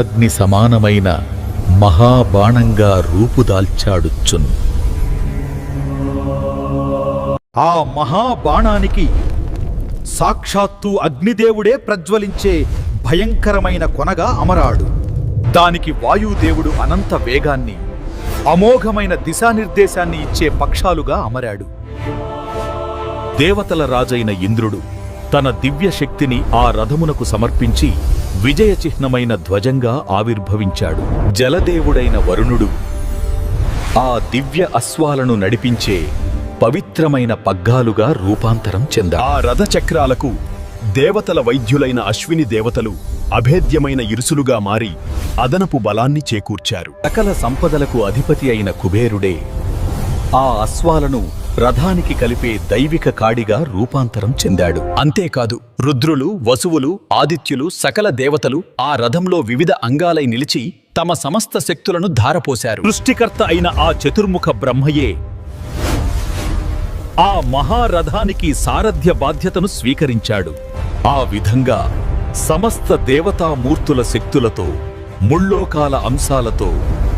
అగ్ని సమానమైన మహాబాణంగా రూపుదాల్చాడుచున్. ఆ మహాబాణానికి సాక్షాత్తు అగ్నిదేవుడే ప్రజ్వలించే భయంకరమైన కొనగా అమరాడు. దానికి వాయుదేవుడు అనంత వేగాన్ని అమోఘమైన దిశానిర్దేశాన్ని ఇచ్చే పక్షాలుగా అమరాడు. దేవతల రాజైన ఇంద్రుడు తన దివ్య శక్తిని ఆ రథమునకు సమర్పించి విజయ చిహ్నమైన ధ్వజంగా ఆవిర్భవించాడు. జలదేవుడైన వరుణుడు ఆ దివ్య అశ్వాలను నడిపించే పవిత్రమైన పగ్గాలుగా రూపాంతరం చెందాడు. ఆ రథ చక్రాలకు దేవతల వైద్యులైన అశ్విని దేవతలు అభేద్యమైన ఇరుసులుగా మారి అదనపు బలాన్ని చేకూర్చారు. సకల సంపదలకు అధిపతి అయిన కుబేరుడే ఆ అశ్వాలను రథానికి కలిపే దైవిక కాడిగా రూపాంతరం చెందాడు. అంతేకాదు రుద్రులు వసువులు ఆదిత్యులు సకల దేవతలు ఆ రథంలో వివిధ అంగాలై నిలిచి తమ సమస్త శక్తులను ధారపోశారు. సృష్టికర్త అయిన ఆ చతుర్ముఖ బ్రహ్మయే ఆ మహారథానికి సారథ్య బాధ్యతను స్వీకరించాడు. ఆ విధంగా సమస్త దేవతామూర్తుల శక్తులతో ముల్లోకాల అంశాలతో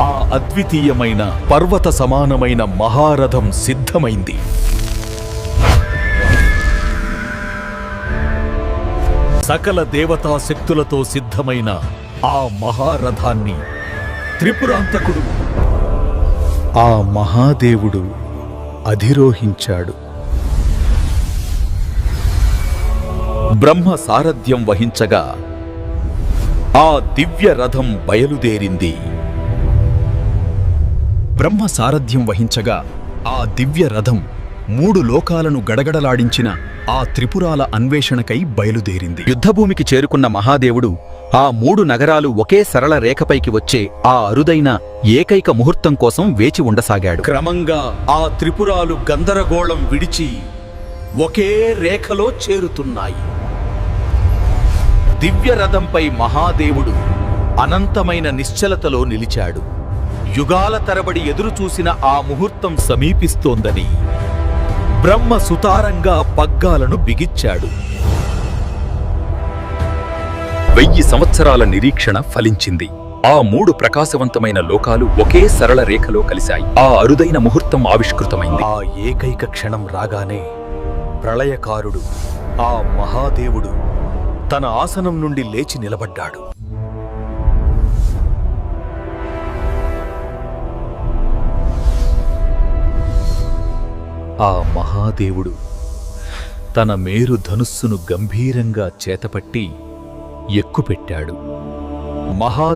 ఆ అద్వితీయమైన పర్వత సమానమైన మహారథం సిద్ధమైంది. సకల దేవతా శక్తులతో సిద్ధమైన ఆ మహారథాన్ని త్రిపురాంతకుడు ఆ మహాదేవుడు అధిరోహించాడు. బ్రహ్మ సారథ్యం వహించగా ఆ దివ్య రథం బయలుదేరింది. బ్రహ్మ సారథ్యం వహించగా ఆ దివ్య రథం మూడు లోకాలను గడగడలాడించిన ఆ త్రిపురాల అన్వేషణకై బయలుదేరింది. యుద్ధభూమికి చేరుకున్న మహాదేవుడు ఆ మూడు నగరాలు ఒకే సరళ రేఖపైకి వచ్చే ఆ అరుదైన ఏకైక ముహూర్తం కోసం వేచి ఉండసాగాడు. క్రమంగా ఆ త్రిపురాలు గందరగోళం విడిచి ఒకే రేఖలో చేరుతున్నాయి. దివ్య రథంపై మహాదేవుడు అనంతమైన నిశ్చలతలో నిలిచాడు. యుగాల తరబడి ఎదురుచూసిన ఆ ముహూర్తం సమీపిస్తోందని బ్రహ్మ సుతారంగా పగ్గాలను బిగిచ్చాడు వెయ్యి సంవత్సరాల నిరీక్షణ ఫలించింది. ఆ మూడు ప్రకాశవంతమైన లోకాలు ఒకే సరళ రేఖలో కలిశాయి. ఆ అరుదైన ముహూర్తం ఆవిష్కృతమైంది. ఆ ఏకైక క్షణం రాగానే ప్రళయకారుడు ఆ మహాదేవుడు తన ఆసనం నుండి లేచి నిలబడ్డాడు. ఆ మహాదేవుడు తన మేరు ధనుస్సును గంభీరంగా చేతపట్టి ఎక్కుపెట్టాడు. మహా